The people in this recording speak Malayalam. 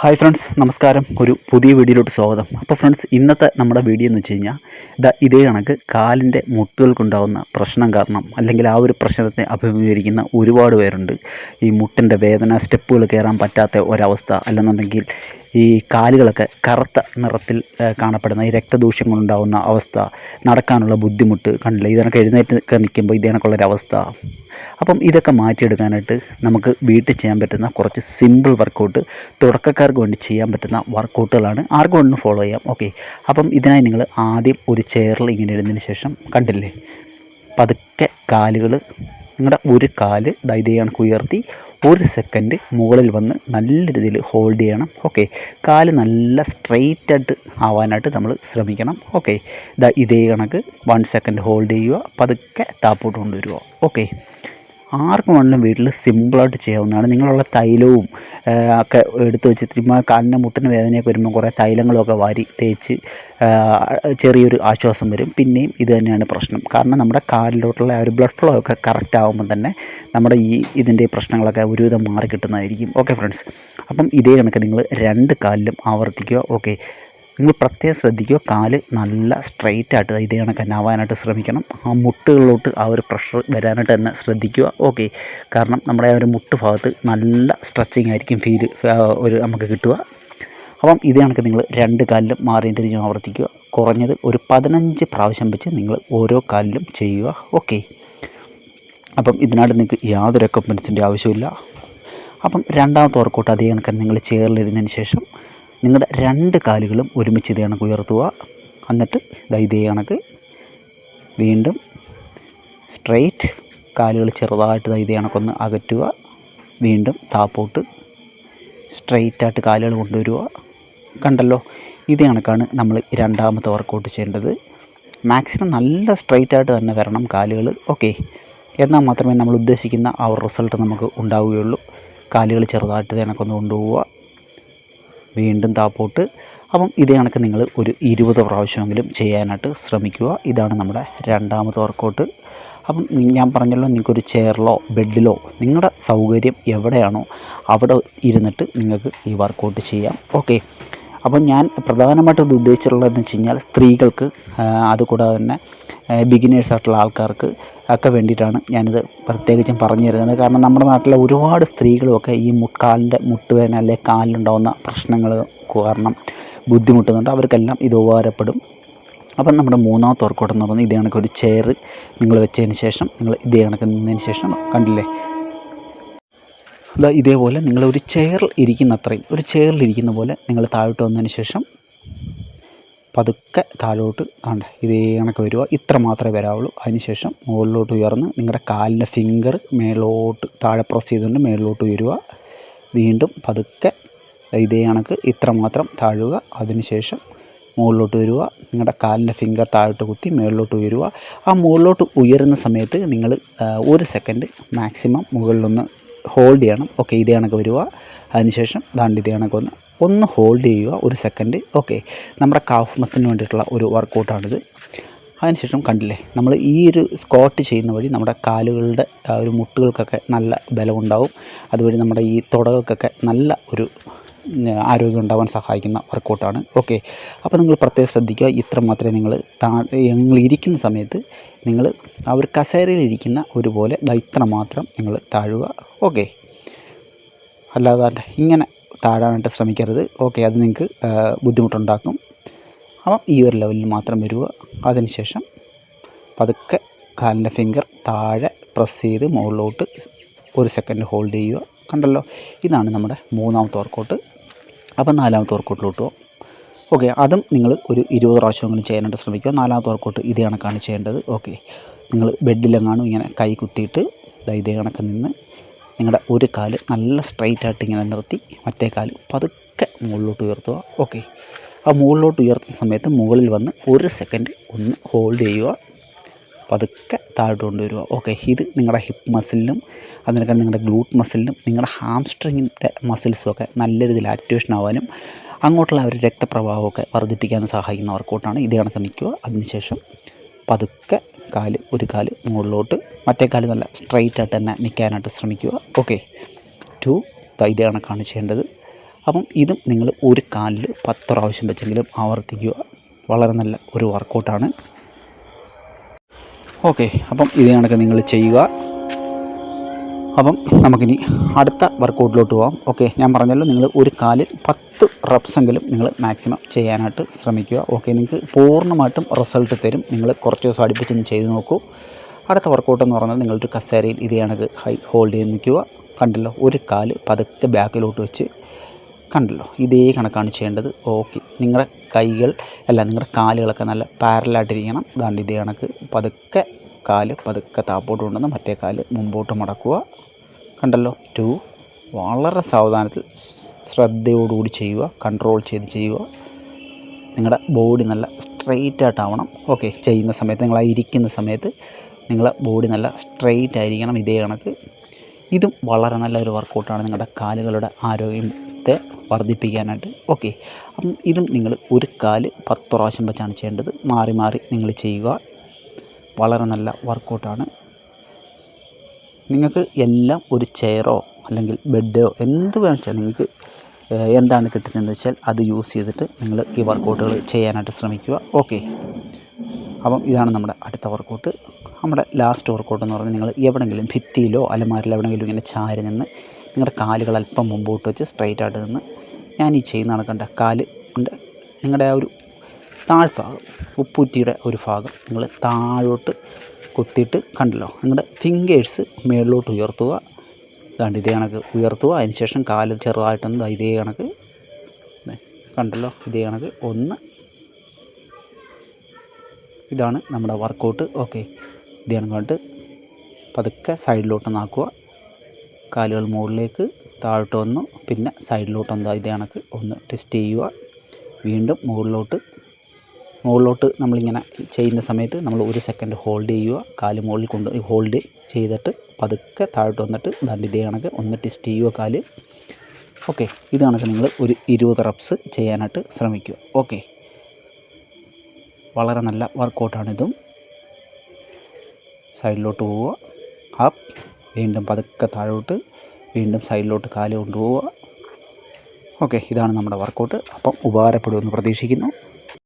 ഹായ് ഫ്രണ്ട്സ് നമസ്കാരം. ഒരു പുതിയ വീഡിയോയിലോട്ട് സ്വാഗതം. അപ്പോൾ ഫ്രണ്ട്സ് ഇന്നത്തെ നമ്മുടെ വീഡിയോ എന്ന് വെച്ച് കഴിഞ്ഞാൽ ഇതാ ഇതേ കണക്ക് കാലിന്റെ മുട്ടുകൾക്കുണ്ടാകുന്ന പ്രശ്നം കാരണം അല്ലെങ്കിൽ ആ ഒരു പ്രശ്നത്തെ അഭിമുഖീകരിക്കുന്ന ഒരുപാട് പേരുണ്ട്. ഈ മുട്ടിന്റെ വേദന സ്റ്റെപ്പുകൾ കയറാൻ പറ്റാത്ത ഒരവസ്ഥ അല്ലെന്നുണ്ടെങ്കിൽ ഈ കാലുകളൊക്കെ കറുത്ത നിറത്തിൽ കാണപ്പെടുന്ന ഈ രക്തദൂഷ്യം കൊണ്ടുണ്ടാകുന്ന അവസ്ഥ നടക്കാനുള്ള ബുദ്ധിമുട്ട് കണ്ടില്ല? ഇതിനൊക്കെ എഴുന്നേറ്റ് നിൽക്കുമ്പോൾ ഇതേണക്കുള്ളൊരവസ്ഥ അപ്പം ഇതൊക്കെ മാറ്റിയെടുക്കാനായിട്ട് നമുക്ക് വീട്ടിൽ ചെയ്യാൻ പറ്റുന്ന കുറച്ച് സിമ്പിൾ വർക്കൗട്ട് തുടക്കക്കാർക്ക് വേണ്ടി ചെയ്യാൻ പറ്റുന്ന വർക്കൗട്ടുകളാണ് ആർക്കും ഒന്ന് ഫോളോ ചെയ്യാം. ഓക്കെ അപ്പം ഇതിനായി നിങ്ങൾ ആദ്യം ഒരു ചെയറിൽ ഇങ്ങനെ ഇടുന്നതിന് ശേഷം കണ്ടില്ലേ? പതുക്കെ കാലുകൾ നിങ്ങളുടെ ഒരു കാൽ ദൈതയാണ് ഉയർത്തി ഒരു സെക്കൻഡ് മുകളിൽ വന്ന് നല്ല രീതിയിൽ ഹോൾഡ് ചെയ്യണം. ഓക്കെ കാൽ നല്ല സ്ട്രെയിറ്റ് ആയിട്ട് ആവാനായിട്ട് നമ്മൾ ശ്രമിക്കണം. ഓക്കെ ഇതാ ഇതേ കണക്ക്. വൺ സെക്കൻഡ് ഹോൾഡ് ചെയ്യുക. പതുക്കെ താപ്പോട്ട് കൊണ്ടുവരിക ഓക്കെ ആർക്കും വേണമെങ്കിലും വീട്ടിൽ സിമ്പിളായിട്ട് ചെയ്യാവുന്നതാണ്. നിങ്ങളുള്ള തൈലവും ഒക്കെ എടുത്ത് വെച്ച് ചുമ്മാ കാലിന്റെ മുട്ടിന് വേദനയൊക്കെ വരുമ്പോൾ കുറേ തൈലങ്ങളൊക്കെ വാരി തേച്ച് ചെറിയൊരു ആശ്വാസം വരും. പിന്നെയും ഇത് തന്നെയാണ് പ്രശ്നം. കാരണം നമ്മുടെ കാലിലോട്ടുള്ള ആ ഒരു ബ്ലഡ് ഫ്ലോ ഒക്കെ കറക്റ്റ് ആകുമ്പോൾ തന്നെ നമ്മുടെ ഈ ഇതിന്റെ പ്രശ്നങ്ങളൊക്കെ ഒരുവിധം മാറി കിട്ടുന്നതായിരിക്കും ഓക്കെ ഫ്രണ്ട്സ് അപ്പം ഇതേ കണക്ക് നിങ്ങൾ രണ്ട് കാലിലും ആവർത്തിക്കുക. ഓക്കെ നിങ്ങൾ പ്രത്യേകം ശ്രദ്ധിക്കുക. കാൽ നല്ല സ്ട്രെയിറ്റ് ആയിട്ട് ഇതേ കണക്ക് തന്നെ ആവാനായിട്ട് ശ്രമിക്കണം. ആ മുട്ടുകളിലോട്ട് ആ ഒരു പ്രഷർ വരാനായിട്ട് തന്നെ ശ്രദ്ധിക്കുക. ഓക്കെ കാരണം നമ്മുടെ ആ ഒരു മുട്ട് ഭാഗത്ത് നല്ല സ്ട്രെച്ചിങ് ആയിരിക്കും ഫീൽ ഒരു നമുക്ക് കിട്ടുക. അപ്പം ഇത് കണക്ക് നിങ്ങൾ രണ്ട് കാലിലും മാറിയും തിരിഞ്ഞും ആവർത്തിക്കുക. കുറഞ്ഞത് ഒരു പതിനഞ്ച് പ്രാവശ്യം വെച്ച് നിങ്ങൾ ഓരോ കാലിലും ചെയ്യുക. ഓക്കെ അപ്പം ഇതിനായിട്ട് നിങ്ങൾക്ക് യാതൊരു എക്യുപ്മെൻസിന്റെ ആവശ്യമില്ല അപ്പം രണ്ടാമത്തെ വർക്കൗട്ട് അതേ കണക്ക് നിങ്ങൾ ചെയറിലിരുന്നതിന് ശേഷം നിങ്ങളുടെ രണ്ട് കാലുകളും ഒരുമിച്ച് ഇതേ കണക്ക് ഉയർത്തുക. എന്നിട്ട് ഇതേ കണക്ക്. വീണ്ടും സ്ട്രെയിറ്റ് കാലുകൾ ചെറുതായിട്ട് ഇതേ കണക്കൊന്ന് അകറ്റുക. വീണ്ടും താപ്പോട്ട് സ്ട്രെയിറ്റായിട്ട് കാലുകൾ കൊണ്ടുവരിക. കണ്ടല്ലോ ഇതേ കണക്കാണ് നമ്മൾ രണ്ടാമത്തെ വർക്കൗട്ട് ചെയ്യേണ്ടത്. മാക്സിമം നല്ല സ്ട്രെയിറ്റായിട്ട് തന്നെ വരണം കാലുകൾ. ഓക്കെ എന്നാൽ മാത്രമേ നമ്മൾ ഉദ്ദേശിക്കുന്ന ആ റിസൾട്ട് നമുക്ക് ഉണ്ടാവുകയുള്ളൂ. കാലുകൾ ചെറുതായിട്ട് കണക്കൊന്ന് കൊണ്ടുപോവുക. വീണ്ടും താപ്പോട്ട്. അപ്പം ഇതേ കണക്ക് നിങ്ങൾ ഒരു ഇരുപത് പ്രാവശ്യമെങ്കിലും ചെയ്യാനായിട്ട് ശ്രമിക്കുക. ഇതാണ് നമ്മുടെ രണ്ടാമത്തെ വർക്കൗട്ട് അപ്പം ഞാൻ പറഞ്ഞല്ലോ നിങ്ങൾക്കൊരു ചെയറിലോ ബെഡിലോ നിങ്ങളുടെ സൗകര്യം എവിടെയാണോ അവിടെ ഇരുന്നിട്ട് നിങ്ങൾക്ക് ഈ വർക്കൗട്ട് ചെയ്യാം. ഓക്കെ അപ്പം ഞാൻ പ്രധാനമായിട്ടും ഉദ്ദേശിച്ചിട്ടുള്ളതെന്ന് വെച്ച് കഴിഞ്ഞാൽ സ്ത്രീകൾക്ക് അതുകൂടാതെ തന്നെ ബിഗിനേഴ്സ് ആയിട്ടുള്ള ആൾക്കാർക്ക് ഒക്കെ വേണ്ടിയിട്ടാണ് ഞാനിത് പ്രത്യേകിച്ചും പറഞ്ഞു തരുന്നത്. കാരണം നമ്മുടെ നാട്ടിലെ ഒരുപാട് സ്ത്രീകളുമൊക്കെ ഈ മുക്കാലിന്റെ മുട്ടുവേദന അല്ലെങ്കിൽ കാലിലുണ്ടാകുന്ന പ്രശ്നങ്ങൾ കാരണം ബുദ്ധിമുട്ടുന്നുണ്ട്. അവർക്കെല്ലാം ഇത് ഉപകാരപ്പെടും. അപ്പം നമ്മുടെ മൂന്നാമത്തെ വർക്കൗട്ട് എന്ന് പറയുന്നത് ഇതേ കണക്ക് ഒരു ചെയർ നിങ്ങൾ വെച്ചതിന് ശേഷം നിങ്ങൾ ഇതേ കണക്ക് നിന്നതിന് ശേഷം കണ്ടില്ലേ? ഇതേപോലെ നിങ്ങൾ ഒരു ചെയറിൽ ഇരിക്കുന്ന അത്രയും ഒരു ചെയറിൽ ഇരിക്കുന്ന പോലെ നിങ്ങൾ താഴോട്ട് വന്നതിന് ശേഷം പതുക്കെ താഴോട്ട് ആണ്ട് ഇതേ കണക്ക് വരിക ഇത്ര മാത്രമേ വരാവുള്ളൂ. അതിനുശേഷം മുകളിലോട്ട് ഉയർന്ന് നിങ്ങളുടെ കാലിന്റെ ഫിംഗർ മേലോട്ട് താഴെ പ്രസ് ചെയ്തുകൊണ്ട് മേളിലോട്ട് ഉയരുക വീണ്ടും പതുക്കെ ഇതേ കണക്ക് ഇത്ര മാത്രം താഴുക. അതിനുശേഷം മുകളിലോട്ട് വരിക നിങ്ങളുടെ കാലിന്റെ ഫിംഗർ താഴോട്ട് കുത്തി മുകളിലോട്ട് ഉയരുക ആ മുകളിലോട്ട് ഉയരുന്ന സമയത്ത് നിങ്ങൾ ഒരു സെക്കൻഡ് മാക്സിമം മുകളിലൊന്ന് ഹോൾഡ് ചെയ്യണം. ഓക്കെ ഇതേ കണക്ക് വരിക അതിനുശേഷം ദാണ്ട് ഇതേ ഒന്ന് ഹോൾഡ് ചെയ്യുക ഒരു സെക്കൻഡ് ഓക്കെ നമ്മുടെ കാഫ് മസിലിന് വേണ്ടിയിട്ടുള്ള ഒരു വർക്കൗട്ടാണിത് അതിനുശേഷം കണ്ടില്ലേ നമ്മൾ ഈ ഒരു സ്ക്വാട്ട് ചെയ്യുന്ന വഴി നമ്മുടെ കാലുകളുടെ ഒരു മുട്ടുകൾക്കൊക്കെ നല്ല ബലമുണ്ടാവും. അതുവഴി നമ്മുടെ ഈ തുടകൾക്കൊക്കെ നല്ല ഒരു ആരോഗ്യം ഉണ്ടാവാൻ സഹായിക്കുന്ന വർക്കൗട്ടാണ് ഓക്കെ അപ്പോൾ നിങ്ങൾ പ്രത്യേകം ശ്രദ്ധിക്കുക ഇത്ര മാത്രമേ നിങ്ങൾ താ നിങ്ങൾ ഇരിക്കുന്ന സമയത്ത് നിങ്ങൾ ആ ഒരു കസേരയിൽ ഇരിക്കുന്ന ഒരുപോലെ ഇത്ര മാത്രം നിങ്ങൾ താഴുക. ഓക്കെ അല്ലാതെ ഇങ്ങനെ താഴാനായിട്ട് ശ്രമിക്കരുത്. ഓക്കെ അത് നിങ്ങൾക്ക് ബുദ്ധിമുട്ടുണ്ടാക്കും. അപ്പം ഈ ഒരു ലെവലിൽ മാത്രം വരിക. അതിനുശേഷം പതുക്കെ കാലിന്റെ ഫിംഗർ താഴെ പ്രസ് ചെയ്ത് മുകളിലോട്ട് ഒരു സെക്കൻഡ് ഹോൾഡ് ചെയ്യുക. കണ്ടല്ലോ? ഇതാണ് നമ്മുടെ മൂന്നാമത്തെ വർക്കൗട്ട് അപ്പം നാലാമത്തെ വർക്കൗട്ടിലോട്ട് പോകും ഓക്കെ അതും നിങ്ങൾ ഒരു ഇരുപത് പ്രാവശ്യമെങ്കിലും ചെയ്യാനായിട്ട് ശ്രമിക്കുക. നാലാമത്തെ വർക്കൗട്ട് ഇതേ കണക്കാണ് ചെയ്യേണ്ടത്. ഓക്കെ നിങ്ങൾ ബെഡിലെങ്ങാനും ഇങ്ങനെ കൈ കുത്തിയിട്ട് ഇതേ കണക്ക് നിന്ന് നിങ്ങളുടെ ഒരു കാൽ നല്ല സ്ട്രൈറ്റ് ആയിട്ട് ഇങ്ങനെ നിർത്തി മറ്റേ കാൽ പതുക്കെ മുകളിലോട്ട് ഉയർത്തുക. ഓക്കെ ആ മുകളിലോട്ട് ഉയർത്തുന്ന സമയത്ത് മുകളിൽ വന്ന് ഒരു സെക്കൻഡ് ഒന്ന് ഹോൾഡ് ചെയ്യുക. പതുക്കെ താഴോട്ട് കൊണ്ടുവരിക. ഓക്കെ ഇത് നിങ്ങളുടെ ഹിപ്പ് മസിലിനും അതിനൊക്കെ നിങ്ങളുടെ ഗ്ലൂട്ട് മസിലിനും നിങ്ങളുടെ ഹാംസ്ട്രിങ്ങിന്റെ മസിൽസും ഒക്കെ നല്ല രീതിയിൽ ആക്ടിവേഷൻ ആവാനും അങ്ങോട്ടുള്ള ഒരു രക്തപ്രവാഹമൊക്കെ വർദ്ധിപ്പിക്കാനും സഹായിക്കുന്ന വർക്കൗട്ടാണ് ഇത് കണക്ക് നിൽക്കുക. അതിനുശേഷം പതുക്കെ കാൽ ഒരു കാൽ മുകളിലോട്ട് മറ്റേ കാൽ നല്ല സ്ട്രൈറ്റ് ആയിട്ട് തന്നെ നിൽക്കാനായിട്ട് ശ്രമിക്കുക. ഓക്കെ ടു ഇതാണ് കണക്കാണ് ചെയ്യേണ്ടത് അപ്പം ഇതും നിങ്ങൾ ഒരു കാലിൽ പത്ത് പ്രാവശ്യം വെച്ചെങ്കിലും ആവർത്തിക്കുക. വളരെ നല്ല ഒരു വർക്കൗട്ടാണ് ഓക്കെ അപ്പം ഇത് കണക്ക് നിങ്ങൾ ചെയ്യുക. അപ്പം നമുക്കിനി അടുത്ത വർക്കൗട്ടിലോട്ട് പോകാം ഓക്കെ ഞാൻ പറഞ്ഞല്ലോ നിങ്ങൾ ഒരു കാലിൽ പത്ത് റെപ്സെങ്കിലും നിങ്ങൾ മാക്സിമം ചെയ്യാനായിട്ട് ശ്രമിക്കുക. ഓക്കെ നിങ്ങൾക്ക് പൂർണമായിട്ടും റിസൾട്ട് തരും. നിങ്ങൾ കുറച്ച് ദിവസം അടുപ്പിച്ചൊന്ന് ചെയ്ത് നോക്കൂ. അടുത്ത വർക്കൗട്ട് എന്ന് പറഞ്ഞാൽ നിങ്ങളൊരു കസേരയിൽ ഇത് കണക്ക് ഹൈ ഹോൾഡ് ചെയ്ത് നിൽക്കുക. കണ്ടല്ലോ ഒരു കാൽ പതുക്കെ ബാക്കിലോട്ട് വെച്ച് കണ്ടല്ലോ ഇതേ കണക്കാണ് ചെയ്യേണ്ടത്. ഓക്കെ നിങ്ങളുടെ കൈകൾ അല്ല നിങ്ങളുടെ കാലുകളൊക്കെ നല്ല പാരലായിട്ടിരിക്കണം അതാണ്ട് ഇതേ കണക്ക് പതുക്കെ കാൽ പതുക്കെ താപ്പോട്ട് കൊണ്ടുവന്ന് മറ്റേ കാൽ മുമ്പോട്ട് മടക്കുക. കണ്ടല്ലോ? ടു വളരെ സാവധാനത്തിൽ ശ്രദ്ധയോടുകൂടി ചെയ്യുക. കൺട്രോൾ ചെയ്ത് ചെയ്യുക. നിങ്ങളുടെ ബോഡി നല്ല സ്ട്രെയിറ്റ് ആയിട്ടാവണം. ഓക്കെ ചെയ്യുന്ന സമയത്ത് നിങ്ങൾ ഇരിക്കുന്ന സമയത്ത് നിങ്ങളുടെ ബോഡി നല്ല സ്ട്രെയിറ്റ് ആയിരിക്കണം ഇതേ കണക്ക്. ഇതും വളരെ നല്ലൊരു വർക്കൗട്ടാണ് നിങ്ങളുടെ കാലുകളുടെ ആരോഗ്യത്തെ വർദ്ധിപ്പിക്കാനായിട്ട്. ഓക്കെ അപ്പം ഇതും നിങ്ങൾ ഒരു കാൽ പത്ത് പ്രാവശ്യം വെച്ചാണ് ചെയ്യേണ്ടത്. മാറി മാറി നിങ്ങൾ ചെയ്യുക. വളരെ നല്ല വർക്കൗട്ടാണ് നിങ്ങൾക്ക് എല്ലാം ഒരു ചെയറോ അല്ലെങ്കിൽ ബെഡോ എന്ത് വേണമെന്ന് നിങ്ങൾക്ക് എന്താണ് കിട്ടുന്നതെന്ന് വെച്ചാൽ അത് യൂസ് ചെയ്തിട്ട് നിങ്ങൾ ഈ വർക്കൗട്ടുകൾ ചെയ്യാനായിട്ട് ശ്രമിക്കുക. ഓക്കെ. അപ്പം ഇതാണ് നമ്മുടെ അടുത്ത വർക്കൗട്ട് നമ്മുടെ ലാസ്റ്റ് വർക്കൗട്ട് എന്ന് പറഞ്ഞാൽ നിങ്ങൾ എവിടെയെങ്കിലും ഭിത്തിയിലോ അലമാരിലോ എവിടെയെങ്കിലും ഇങ്ങനെ ചാരി നിന്ന് നിങ്ങളുടെ കാലുകൾ അല്പം മുമ്പോട്ട് വെച്ച് സ്ട്രൈറ്റ് ആയിട്ട് നിന്ന് ഞാൻ ഈ ചെയ്യുന്ന നടക്കേണ്ട കാൽ നിങ്ങളുടെ ആ ഒരു താഴ്ഭാഗം ഉപ്പൂറ്റിയുടെ ഒരു ഭാഗം നിങ്ങൾ താഴോട്ട് കുത്തിയിട്ട് കണ്ടല്ലോ. നിങ്ങളുടെ ഫിംഗേഴ്സ് മേളിലോട്ട് ഉയർത്തുക. ഇതാണ്ട് ഇതേ കണക്ക് ഉയർത്തുക. അതിന് ശേഷം കാൽ ചെറുതായിട്ടൊന്ന് ഇതേ കണക്ക് കണ്ടല്ലോ? ഇതേ കണക്ക്. ഒന്ന്. ഇതാണ് നമ്മുടെ വർക്കൗട്ട് ഓക്കെ ഇത് കണക്കായിട്ട് പതുക്കെ സൈഡിലോട്ട് നാക്കുക കാലുകൾ മുകളിലേക്ക് താഴോട്ട് വന്നു. പിന്നെ സൈഡിലോട്ട് എന്താ ഇതേ കണക്ക് ഒന്ന് ടെസ്റ്റ് ചെയ്യുക. വീണ്ടും മുകളിലോട്ട് മുകളിലോട്ട് നമ്മളിങ്ങനെ ചെയ്യുന്ന സമയത്ത് നമ്മൾ ഒരു സെക്കൻഡ് ഹോൾഡ് ചെയ്യുക. കാൽ മുകളിൽ കൊണ്ട് ഹോൾഡ് ചെയ്തിട്ട് പതുക്കെ താഴോട്ട് വന്നിട്ട് ദാണ്ട് ഇതേ കണക്ക് ഒന്ന് ടെസ്റ്റ് ചെയ്യുക കാൽ. ഓക്കെ ഇത് കണക്ക് നിങ്ങൾ ഒരു ഇരുപത് റപ്സ് ചെയ്യാനായിട്ട് ശ്രമിക്കുക. ഓക്കെ വളരെ നല്ല വർക്കൗട്ടാണിതും സൈഡിലോട്ട് പോവുക. അപ്പ് വീണ്ടും പതുക്കെ താഴോട്ട്. വീണ്ടും സൈഡിലോട്ട് കാൽ കൊണ്ടുപോവുക. ഓക്കെ ഇതാണ് നമ്മുടെ വർക്കൗട്ട് അപ്പം ഉപകാരപ്പെടുമെന്ന് പ്രതീക്ഷിക്കുന്നു.